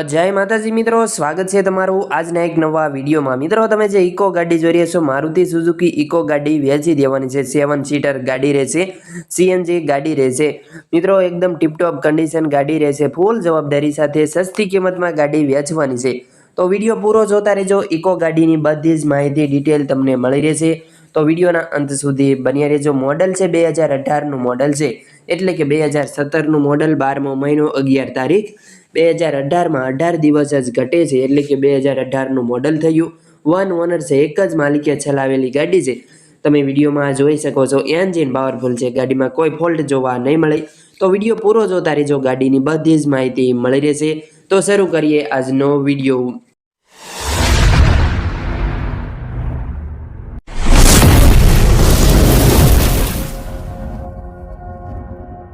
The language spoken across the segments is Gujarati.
જય માતાજી મિત્રો, સ્વાગત છે તમારું આજના એક નવા વિડીયોમાં. મિત્રો, તમે જે ઇકો ગાડી જોઈ રહ્યા છો, મારુતિ સુઝુકી ઇકો ગાડી વેચી દેવાની છે. સેવન સીટર ગાડી રહેશે, સીએનજી ગાડી રહેશે. મિત્રો, એકદમ ટીપટોપ કન્ડિશન ગાડી રહેશે ફૂલ જવાબદારી સાથે સસ્તી કિંમતમાં ગાડી વેચવાની છે. તો વીડિયો પૂરો જોતા રહેજો, ઇકો ગાડીની બધી જ માહિતી ડિટેલ તમને મળી રહેશે. તો વિડીયોના અંત સુધી બન્યા રહેજો. મોડલ છે, બે હજાર અઢારનું મોડલ છે. એટલે કે બે હજાર સત્તરનું મોડલ બારમો મહિનો અગિયાર તારીખ. બે હજાર અઢારમાં અઢાર દિવસ જ ઘટે છે, એટલે કે બે હજાર અઢારનું મોડલ થયું. વન ઓનર છે, એક જ માલિકે ચલાવેલી ગાડી છે. તમે વિડીયોમાં જોઈ શકો છો એન્જિન પાવરફુલ છે, ગાડીમાં કોઈ ફોલ્ટ જોવા નહીં મળે. તો વીડિયો પૂરો જોતા રહેજો, ગાડીની બધી જ માહિતી મળી રહેશે. તો શરૂ કરીએ આજનો વીડિયો.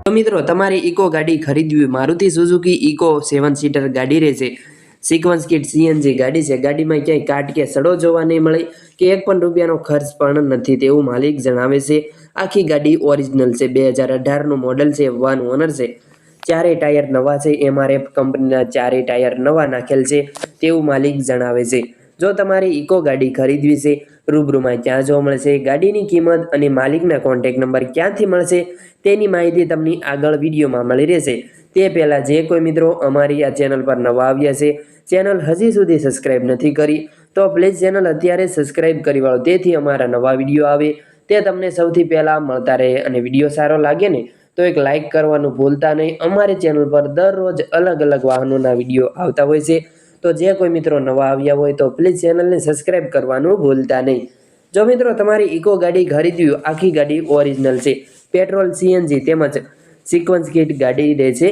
તો મિત્રો, તમારે ઇકો ગાડી ખરીદવી Maruti Suzuki Eeco seven seater ગાડી રહેશે. સિક્વન્સ કિટ સીએનજી ગાડી છે. ગાડીમાં ક્યાંય કાટ કે સડો જોવા નહીં મળે કે એક પણ રૂપિયાનો ખર્ચ પણ નથી તેવું માલિક જણાવે છે. આખી ગાડી ઓરિજિનલ છે. બે હજાર અઢારનું મોડલ છે. વન ઓનર છે. ચારે ટાયર નવા છે. એમઆરએફ કંપનીના ચારે ટાયર નવા નાખેલ છે. તેવું માલિક જણાવે છે. જો તમારે ઇકો ગાડી ખરીદવી છે રૂબરૂમાં ક્યાં જોવા મળશે. ગાડીની કિંમત અને માલિકના કોન્ટેક નંબર ક્યાંથી મળશે તેની માહિતી તમને આગળ વિડીયોમાં મળી રહેશે. તે પહેલાં જે કોઈ મિત્રો અમારી આ ચેનલ પર નવા આવ્યા છે, ચેનલ હજી સુધી સબસ્ક્રાઇબ નથી કરી, તો પ્લીઝ ચેનલ અત્યારે સબસ્ક્રાઇબ કરી વાળો. તેથી અમારા નવા વીડિયો આવે, તે તમને સૌથી પહેલાં મળતા રહે અને વીડિયો સારો લાગે ને, તો એક લાઇક કરવાનું ભૂલતા નહીં. અમારી ચેનલ પર દરરોજ અલગ અલગ વાહનોના વીડિયો આવતા હોય છે. તો જે કોઈ મિત્રો નવા આવ્યા હોય તો પ્લીઝ ચેનલને સબસ્ક્રાઈબ કરવાનું ભૂલતા નહીં. જો મિત્રો તમારી ઇકો ગાડી ખરીદવી આખી ગાડી ઓરિજિનલ છે. પેટ્રોલ સીએનજી તેમજ સિક્વન્સ કીટ ગાડી રહે છે.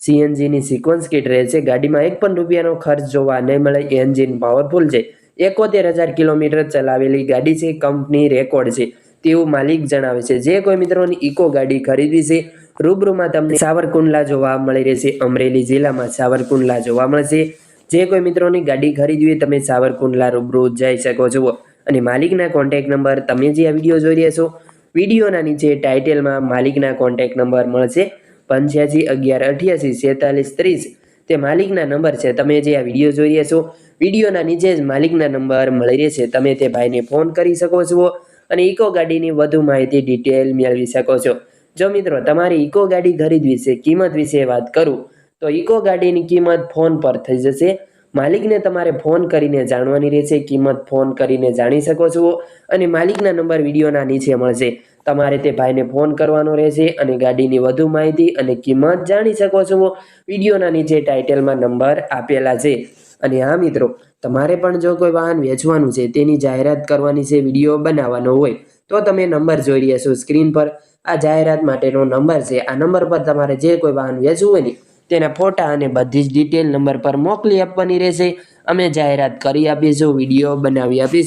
સીએનજીની સિક્વન્સ કીટ રહે છે. ગાડીમાં એક પણ રૂપિયાનો ખર્ચ જોવા નહીં મળે. એન્જિન પાવરફુલ છે. એકોતેર હજાર કિલોમીટર ચલાવેલી ગાડી છે. કંપની રેકોર્ડ છે. તેવું માલિક જણાવે છે. જે કોઈ મિત્રોની ઇકો ગાડી ખરીદી છે, રૂબરૂમાં તમને સાવરકુંડલા જોવા મળી રહેશે. અમરેલી જિલ્લામાં સાવરકુંડલા જોવા મળશે. જે કોઈ મિત્રોની ગાડી ખરીદવી તમે સાવરકુંડલા રૂબરૂ જઈ શકો છો. અને માલિકના કોન્ટેક નંબર તમે જે આ વીડિયો જોઈ રહ્યા છો, વિડીયોના નીચે ટાઇટેલમાં માલિકના કોન્ટેક નંબર મળશે. પંચ્યાસી, અગિયાર, અઠ્યાસી, છેતાલીસ, ત્રીસ તે માલિકના નંબર છે. તમે જે આ વીડિયો જોઈ રહ્યા છો, વિડીયોના નીચે જ માલિકના નંબર મળી રહેશે. તમે તે ભાઈને ફોન કરી શકો છો અને ઇકો ગાડીની વધુ માહિતી ડિટેલ મેળવી શકો છો. જો મિત્રો, તમારી ઇકો ગાડી ખરીદવી છે, કિંમત વિશે વાત કરું તો ઇકો ગાડીની કિંમત ફોન પર થઈ જશે. માલિકને તમારે ફોન કરીને જાણવાની રહેશે, કિંમત ફોન કરીને જાણી શકો છો અને માલિકના નંબર વિડીયોના નીચે મળશે. તમારે તે ભાઈને ફોન કરવાનો રહેશે અને ગાડીની વધુ માહિતી અને કિંમત જાણી શકો છો. વિડીયોના નીચે ટાઇટલમાં નંબર આપેલા છે. અને હા, મિત્રો, તમારે પણ જો કોઈ વાહન વેચવાનું છે, તેની જાહેરાત કરવાની છે, વીડિયો બનાવવાનો હોય, તો તમે નંબર જોઈ રહ્યા છો સ્ક્રીન પર. આ જાહેરાત માટેનો નંબર છે. આ નંબર પર તમારે જે કોઈ વાહન વેચવું હોય ને તેના ફોટા અને બધી જ ડિટેલ નંબર પર મોકલી આપવાની રહેશે. અમે જાહેરાત કરી આપીશું વીડિયો બનાવી આપીશું.